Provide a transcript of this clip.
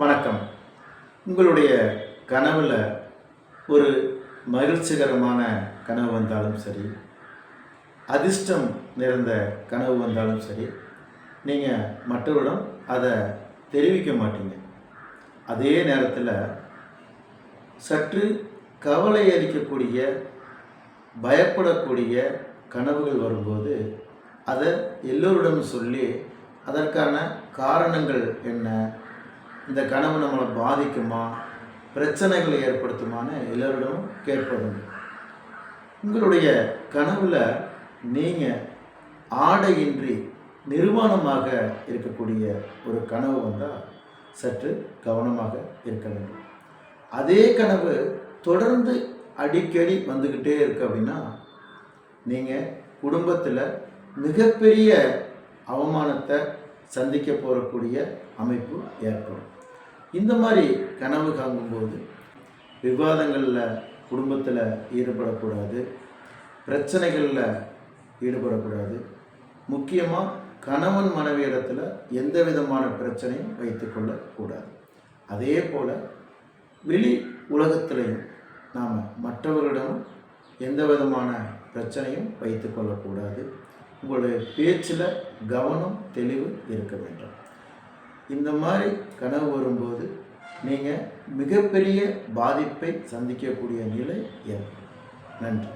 வணக்கம். உங்களுடைய கனவில் ஒரு மகிழ்ச்சிகரமான கனவு வந்தாலும் சரி அதிர்ஷ்டம் நிறைந்த கனவு வந்தாலும் சரி நீங்கள் மற்றவரிடம் அதை தெரிவிக்க மாட்டீங்க. அதே நேரத்தில் சற்று கவலை அளிக்கக்கூடிய பயப்படக்கூடிய கனவுகள் வரும்போது அதை எல்லோரிடமும் சொல்லி அதற்கான காரணங்கள் என்ன இந்த கனவு நம்மளை பாதிக்குமா? பிரச்சனைகளை ஏற்படுத்துமான்னு எல்லோரிடமும் கேட்பதும் உங்களுடைய கனவில் நீங்கள் ஆடையின்றி நிர்வாணமாக இருக்கக்கூடிய ஒரு கனவு வந்தால் சற்று கவனமாக இருக்க வேண்டும். அதே கனவு தொடர்ந்து அடிக்கடி வந்துக்கிட்டே இருக்கு அப்படின்னா நீங்கள் குடும்பத்தில் மிகப்பெரிய அவமானத்தை சந்திக்க போகக்கூடிய அமைப்பு ஏற்படும். இந்த மாதிரி கனவு காங்கும்போது விவாதங்களில் குடும்பத்தில் ஈடுபடக்கூடாது. பிரச்சனைகளில் ஈடுபடக்கூடாது. முக்கியமாக கணவன் மனைவி இடத்துல எந்த விதமான பிரச்சனையும் வைத்துக்கொள்ளக்கூடாது அதே போல் வெளி உலகத்திலையும் நாம் மற்றவர்களிடமும் எந்த விதமான பிரச்சனையும் வைத்துக்கொள்ளக்கூடாது உங்களுடைய பேச்சில் கவனம் தெளிவு இருக்க வேண்டும். இந்த மாதிரி கனவு வரும்போது நீங்கள் மிகப்பெரிய பாதிப்பை சந்திக்கக்கூடிய நிலை ஏற்படும். நன்றி.